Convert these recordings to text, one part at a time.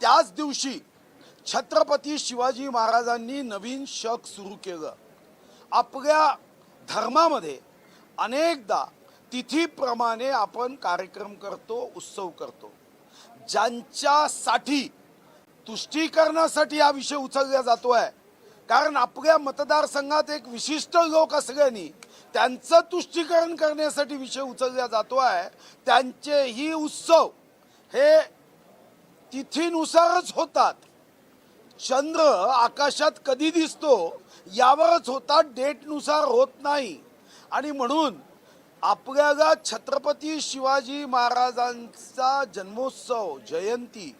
त्याच दिवशी छत्रपती शिवाजी महाराजांनी नवीन शक सुरू केलं. आपल्या धर्मामध्ये अनेकदा तिथीप्रमाणे आपण कार्यक्रम करतो उत्सव करतो. ज्यांच्यासाठी तुष्टीकरणासाठी हा विषय उचलला जातो आहे कारण आपल्या मतदारसंघात एक विशिष्ट लोक असल्याने त्यांचं तुष्टीकरण करण्यासाठी विषय उचलला जातो आहे त्यांचेही उत्सव हे तिथीनुसारच होतात. चंद्र आकाशात कधी दिसतो यावरच होतात डेटनुसार होत नाही. आणि म्हणून आपल्याला छत्रपती शिवाजी महाराजांचा जन्मोत्सव जयंती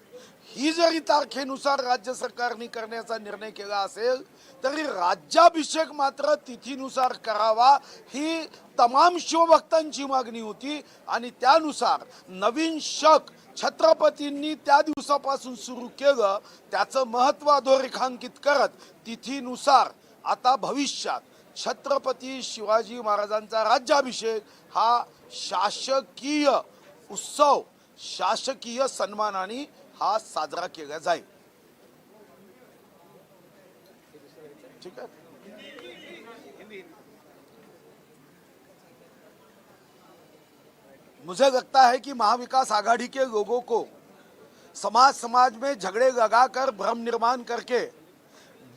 ही जरी तारखेनुसार राज्य सरकारने करण्याचा निर्णय केला असेल तरी राज्याभिषेक मात्र तिथीनुसार करावा ही तमाम शिवभक्तांची मागणी होती. आणि त्यानुसार नवीन शक छत्रपतींनी त्या दिवसापासून सुरू केलं त्याचं महत्त्व अधोरेखांकित करत तिथीनुसार आता भविष्यात छत्रपती शिवाजी महाराजांचा राज्याभिषेक हा शासकीय उत्सव शासकीय सन्मानाने हा साजरा केला जाईल. ठीक आहे? मुझे लगता है कि महाविकास आघाड़ी के लोगों को समाज समाज में झगड़े लगाकर, भ्रम निर्माण करके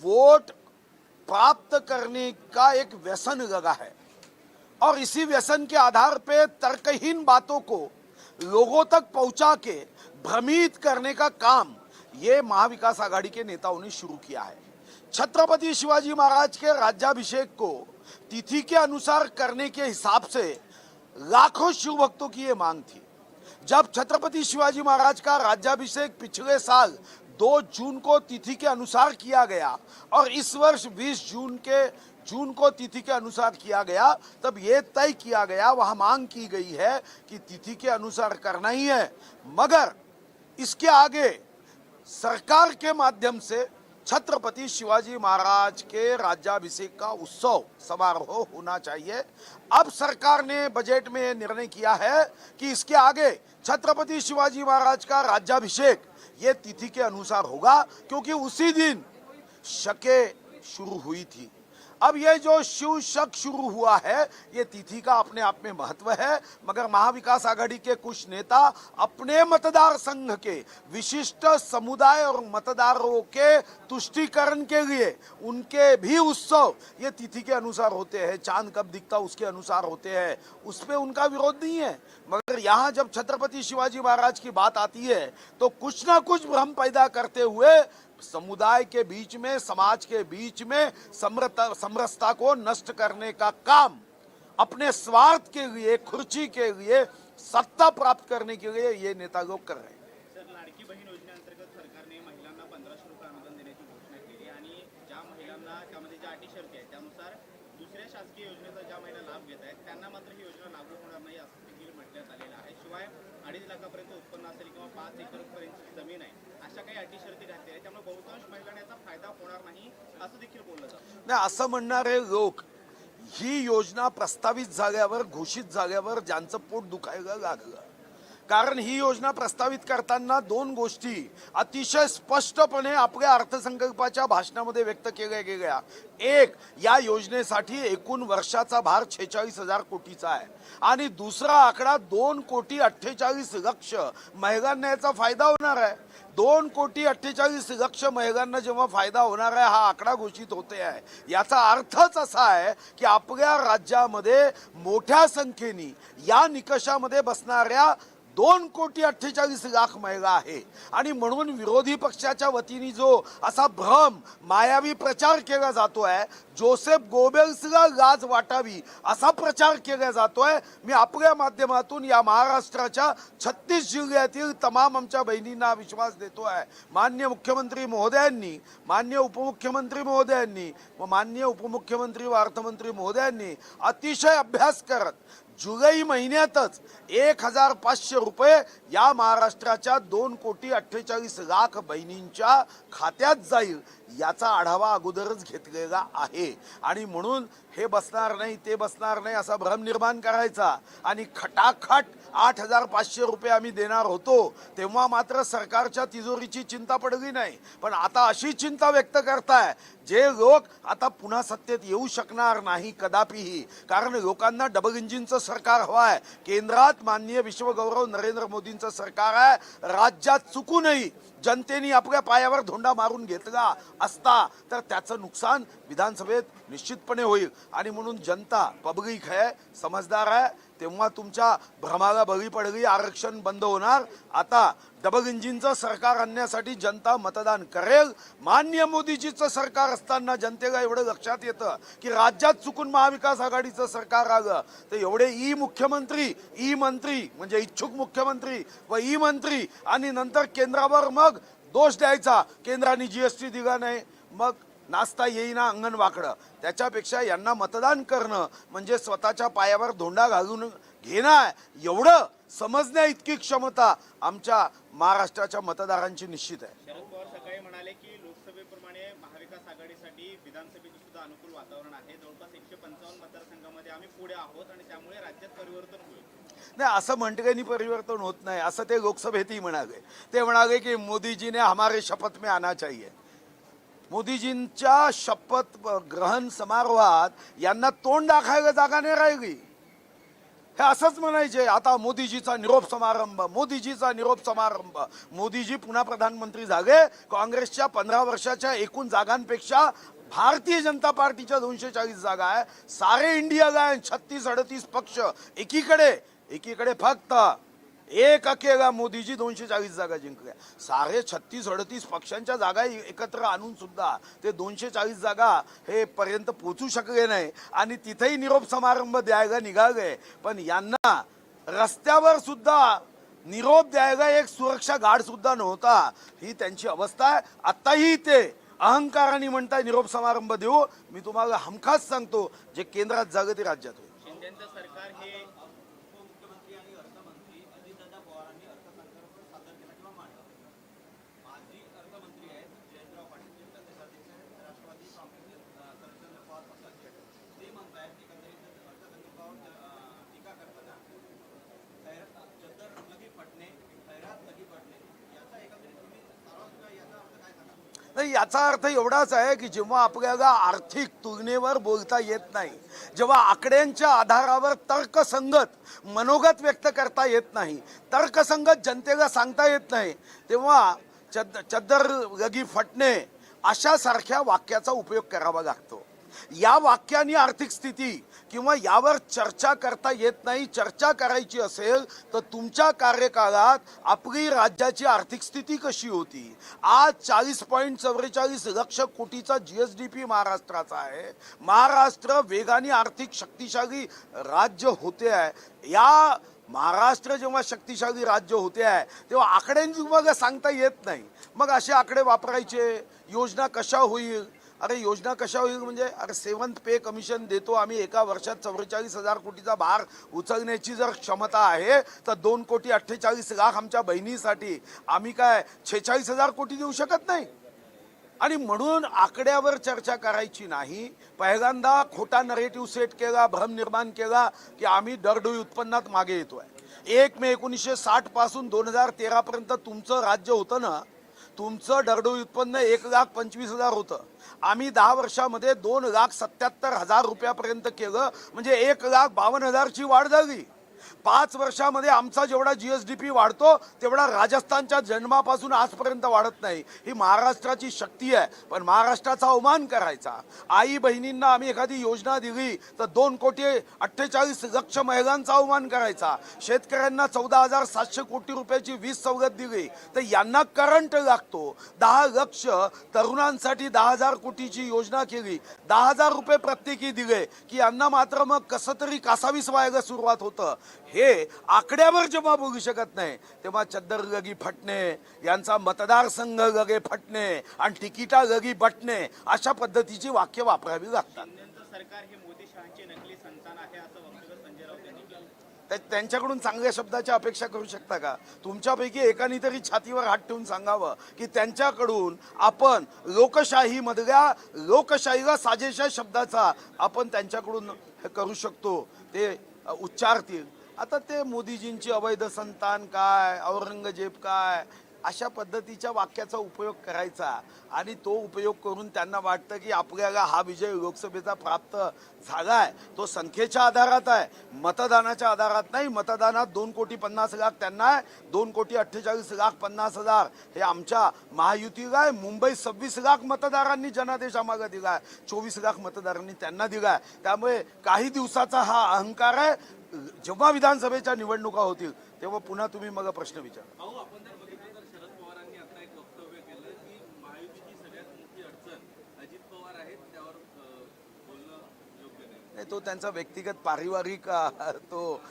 वोट प्राप्त करने का एक व्यसन लगा है। और इसी व्यसन के आधार पे तर्कहीन बातों को लोगों तक पहुँचा के भ्रमित करने का काम ये महाविकास आघाड़ी के नेताओं ने शुरू किया है। छत्रपति शिवाजी महाराज के राज्याभिषेक को तिथि के अनुसार करने के हिसाब से लाखों शिव भक्तों की ये मांग थी। जब छत्रपति शिवाजी महाराज का राज्याभिषेक पिछले साल 2 जून को तिथि के अनुसार किया गया और इस वर्ष 20 जून के, जून को तिथि के अनुसार किया गया, तब ये तय किया गया, वहाँ मांग की गई है कि तिथि के अनुसार करना ही है। मगर इसके आगे सरकार के माध्यम से छत्रपति शिवाजी महाराज के राज्याभिषेक का उत्सव समारोह होना चाहिए। अब सरकार ने बजट में निर्णय किया है कि इसके आगे छत्रपति शिवाजी महाराज का राज्याभिषेक ये तिथि के अनुसार होगा, क्योंकि उसी दिन शके शुरू हुई थी। अब ये जो शिव शक शुरू हुआ है, ये तिथि का अपने आप में महत्व है, मगर महाविकास आघाड़ी के कुछ नेता अपने मतदार संघ के, विशिष्ट समुदाय और मतदारों के तुष्टीकरण के लिए, उनके भी उत्सव, ये तिथि के अनुसार होते हैं, चाँद कब दिखता उसके अनुसार होते हैं, उस पर उनका विरोध नहीं है। मगर यहाँ जब छत्रपति शिवाजी महाराज की बात आती है तो कुछ ना कुछ भ्रम पैदा करते हुए समुदाय के बीच में समाज के बीच में समरता समरसता को नष्ट करने का काम अपने स्वार्थ के लिए खुर्ची के लिए सत्ता प्राप्त करने के लिए ये नेता लोग कर रहे हैं। सर लाडकी बहीण योजनेअंतर्गत सरकारने महिलांना पंधराशे रुपये अनुदान देण्याची घोषणा केली आणि ज्या महिलांना त्यामध्ये ज्या अटी शर्ती आहेत त्यानुसार दुसऱ्या शासकीय योजनेचा ज्या महिला लाभ घेत आहेत त्यांना मात्र ही योजना लागू होणार नाही असं देखील म्हटण्यात आलेलं आहे. शिवाय अडीच लाखापर्यंत उत्पन्न असेल किंवा पाच एकर पर्यंतची जमीन आहे अशा काही अटी शर्ती त्यामुळे बहुतांश महिलांना याचा फायदा होणार नाही असं देखील बोललं जातं. नाही असं म्हणणारे लोक ही योजना प्रस्तावित झाल्यावर घोषित झाल्यावर ज्यांचं पोट दुखायला लागलं कारण ही योजना प्रस्तावित करताना दोन गोष्टी अतिशय स्पष्टपणे आपल्या अर्थसंकल्पाच्या भाषणामध्ये व्यक्त केल्या गेल्या. एक या योजनेसाठी एकूण वर्षाचा भार छेचाळीस हजार कोटीचा आहे. आणि दुसरा आकडा दोन कोटी अठ्ठेचाळीस लक्ष महिलांना याचा फायदा होणार आहे. दोन कोटी अठ्ठेचाळीस लक्ष महिलांना जेव्हा फायदा होणार आहे हा आकडा घोषित होते आहे. याचा अर्थच असा आहे की आपल्या राज्यामध्ये मोठ्या संख्येने या निकषामध्ये बसणाऱ्या दोन कोटी अठ्ठेचाळीस लाख महिला आहे. आणि म्हणून विरोधी पक्षाच्या वतीने जो असा भ्रम मायावी प्रचार केला जातोय जोसेफ गोबेल्सला लाज वाटावी असा प्रचार केला जातोय. मी आपल्या माध्यमातून या महाराष्ट्राच्या छत्तीस जिल्ह्यातील तमाम आमच्या बहिणींना विश्वास देतो आहे मान्य मुख्यमंत्री महोदयांनी मान्य उपमुख्यमंत्री महोदयांनी व मान्य उपमुख्यमंत्री व अर्थमंत्री महोदयांनी अतिशय अभ्यास करत जुलै महिन्यातच एक हजार पाचशे रुपये या महाराष्ट्राच्या दोन कोटी अठ्ठेचाळीस लाख बहिणींच्या खात्यात जाईल. याचा आढावा अगोदरच घेतलेला आहे. आणि म्हणून हे बसणार नाही ते बसणार नाही असा भ्रम निर्माण करायचा. आणि खटाखट आठ हजार पाचशे रुपये आम्ही देणार होतो तेव्हा मात्र सरकारच्या तिजोरीची चिंता पडली नाही. पण आता अशी चिंता व्यक्त करताय जे लोक आता पुन्हा सत्तेत येऊ शकणार नाही कदापिही. कारण लोकांना डबल इंजिनचं सरकार हवं आहे केंद्रात माननीय विश्वगौरव नरेंद्र मोदींचं सरकार आहे राज्यात चुकूनही जनतेने आपल्या पायावर धोंडा मारून घेतला. असता तर त्याचं नुकसान विधानसभेत निश्चितपणे होईल. आणि म्हणून जनता पब्लिक आहे समजदार आहे. तेव्हा तुमच्या भ्रमाला बळी पडली आरक्षण बंद होणार. आता डबल इंजिनचं सरकार आणण्यासाठी जनता मतदान करेल. मान्य मोदीजीचं सरकार असताना जनतेला एवढं लक्षात येतं की राज्यात चुकून महाविकास आघाडीचं सरकार आलं. तर एवढे ई मुख्यमंत्री ई मंत्री म्हणजे इच्छुक मुख्यमंत्री व ई मंत्री आणि नंतर केंद्रावर मग दोष द्यायचा. केंद्राने जीएसटी दिला नाही. मग नाचता येईना अंगण वाकडं त्याच्यापेक्षा यांना मतदान करणं म्हणजे स्वतःच्या पायावर धोंडा घालून घेणं एवढं समजण्या इतकी क्षमता आमच्या महाराष्ट्राच्या मतदारांची निश्चित आहे. शरद पवार सकाळी म्हणाले की लोकसभेप्रमाणे महाविकास आघाडीसाठी विधानसभेचं सुद्धा अनुकूल वातावरण आहे. जवळपास एकशे पंचावन्न मतदारसंघामध्ये आम्ही पुढे आहोत आणि त्यामुळे राज्यात परिवर्तन होईल. नाही असं म्हणटक्यानी परिवर्तन होत नाही. असं ते लोकसभेतही म्हणाले. ते म्हणाले की मोदीजीने हमारे शपथ में आना चाहिए. मोदीजींच्या शपथ ग्रहण समारोहात यांना तोंड दाखायला जागा नाही राहिली. हे असंच म्हणायचे आता मोदीजीचा निरोप समारंभ मोदीजीचा निरोप समारंभ. मोदीजी पुन्हा प्रधानमंत्री झाले काँग्रेसच्या पंधरा वर्षाच्या एकूण जागांपेक्षा भारतीय जनता पार्टीच्या दोनशे चाळीस जागा आहे. सारे इंडिया गायन छत्तीस अडतीस पक्ष एकीकडे. एकीकडे फक्त एक अकेला मोदीजी दोनशे चाळीस जागा जिंकल्या सारे छत्तीस अडतीस पक्षांच्या जागा एकत्र आणून सुद्धा ते दोनशे चाळीस जागा हे पर्यंत पोचू शकले नाही आणि तिथेही निरोप समारंभ द्यायला निघाले. पण यांना रस्त्यावर सुद्धा निरोप द्यायला एक सुरक्षा गार्ड सुद्धा नव्हता. ही त्यांची अवस्था आहे. आत्ताही ते अहंकाराने म्हणताय निरोप समारंभ देऊ. मी तुम्हाला हमखास सांगतो जे केंद्रात जागं ते राज्यात होईल. तर याचा अर्थ एवढाच आहे की जेव्हा आपल्याला आर्थिक तुलनेवर बोलता येत नाही जेव्हा आकड्यांच्या आधारावर तर्कसंगत मनोगत व्यक्त करता येत नाही तर्कसंगत जनतेला सांगता येत नाही तेव्हा चद चद्दर लगी फटणे अशासारख्या वाक्याचा उपयोग करावा लागतो. या वाक्याने आर्थिक स्थिती किंवा यावर चर्चा करता येत नाही चर्चा करायची असेल तर तुमच्या कार्यकाळात आपली राज्याची आर्थिक स्थिती कशी होती? आज चाळीस पॉईंट चव्वेचाळीस लक्ष कोटीचा जी एस डी पी महाराष्ट्राचा आहे. महाराष्ट्र वेगाने आर्थिक शक्तिशाली राज्य होते आहे. या महाराष्ट्र जेव्हा शक्तिशाली राज्य होते आहे तेव्हा आकड्यांची मग सांगता येत नाही. मग असे आकडे वापरायचे? योजना कशा होईल? अरे योजना कशा होईल म्हणजे अरे सेवन्थ पे कमिशन देतो आम्ही एका वर्षात चव्वेचाळीस हजार कोटीचा भार उचलण्याची जर क्षमता आहे तर दोन कोटी अठ्ठेचाळीस लाख आमच्या बहिणीसाठी आम्ही काय छेचाळीस हजार कोटी देऊ शकत नाही? आणि म्हणून आकड्यावर चर्चा करायची नाही. पहिल्यांदा खोटा नरेटिव्ह सेट केला भ्रम निर्माण केला की आम्ही दरडोई उत्पन्नात मागे येतोय. एक मे एकोणीसशे साठपासून दोन हजार तेरा पर्यंत तुमचं राज्य होतं ना तुमचं दरडोई उत्पन्न एक लाख पंचवीस हजार होतं. आम्ही दहा वर्षामध्ये दोन लाख सत्याहत्तर हजार रुपयापर्यंत केलं. म्हणजे एक लाख बावन्न हजारची वाढ झाली. पाच वर्षामध्ये आमचा जेवढा जीएसडीपी वाढतो तेवढा राजस्थानच्या जन्मापासून आजपर्यंत वाढत नाही. ही महाराष्ट्राची शक्ती आहे. पण महाराष्ट्राचा अवमान करायचा. आई बहिणींना आम्ही एखादी योजना दिली तर दोन कोटी अठ्ठेचाळीस लक्ष महिलांचा अवमान करायचा. शेतकऱ्यांना चौदा हजार सातशे कोटी रुपयाची वीज सवलत दिली तर यांना करंट लागतो. दहा लक्ष तरुणांसाठी दहा हजार कोटीची योजना केली दहा हजार रुपये प्रत्येकी दिले की यांना मात्र मग कसं तरी कासावीस व्हायला सुरुवात होतं. हे आकड्यावर जेव्हा बघू शकत नाही तेव्हा चद्दर गगी फटणे यांचा मतदारसंघ गगे फटणे आणि तिकिटा गगी बटणे अशा पद्धतीची वाक्य वापरावी लागतात. हे त्यांच्याकडून चांगल्या शब्दाची अपेक्षा करू शकता का? तुमच्यापैकी एकाने तरी छातीवर हात ठेवून सांगावं की त्यांच्याकडून आपण लोकशाहीमधल्या लोकशाहीला साजेशा शब्दाचा आपण त्यांच्याकडून करू शकतो ते उच्चारतील. आता ते मोदीजींची अवैध संतान काय औरंगजेब काय अशा पद्धतीच्या वाक्याचा उपयोग करायचा. आणि तो उपयोग करून त्यांना वाटतं की आपल्याला हा विजय लोकसभेचा प्राप्त झाला आहे तो संख्येच्या आधारात आहे. मतदानाच्या आधारात नाही. मतदानात दोन कोटी पन्नास लाख त्यांना आहे. दोन कोटी अठ्ठेचाळीस लाख पन्नास हजार हे आमच्या महायुतीला आहे मुंबई सव्वीस लाख मतदारांनी जनादेश आम्हाला दिला आहे चोवीस लाख मतदारांनी त्यांना दिला आहे त्यामुळे काही दिवसाचा हा अहंकार आहे. जेव्हा विधानसभेच्या निवडणुका होतील तेव्हा पुन्हा तुम्ही मला प्रश्न विचार. अजित नाही. तो त्यांचा व्यक्तिगत पारिवारिक तो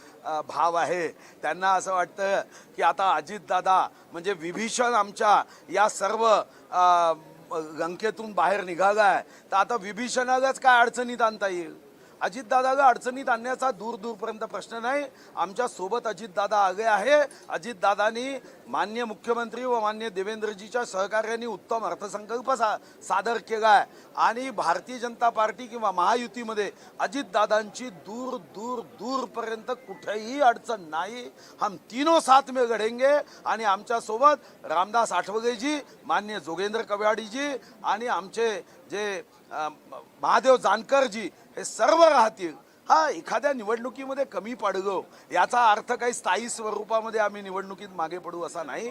भाव आहे. त्यांना असं वाटतं की आता अजितदादा म्हणजे विभीषण आमच्या या सर्व लंकेतून बाहेर निघालाय. तर आता विभीषणालाच काय अडचणीत आणता येईल? अजितदादाला अडचणीत आणण्याचा दूर दूरपर्यंत प्रश्न नाही. आमच्यासोबत अजितदादा आले आहे. अजितदादांनी मान्य मुख्यमंत्री व मान्य देवेंद्रजीच्या सहकार्याने उत्तम अर्थसंकल्प सा सादर केला आहे आणि भारतीय जनता पार्टी किंवा महायुतीमध्ये अजितदादांची दूर दूर दूरपर्यंत कुठेही अडचण नाही. हम तीनों साथ में घडेंगे. आणि आमच्यासोबत रामदास आठवलेजी मान्य जोगेंद्र कव्याडीजी आणि आमचे जे महादेव जानकरजी हे सर्व राहतील. हा एखाद्या निवडणुकीमध्ये कमी पडलो याचा अर्थ काही स्थायी स्वरूपामध्ये आम्ही निवडणुकीत मागे पडू असा नाही.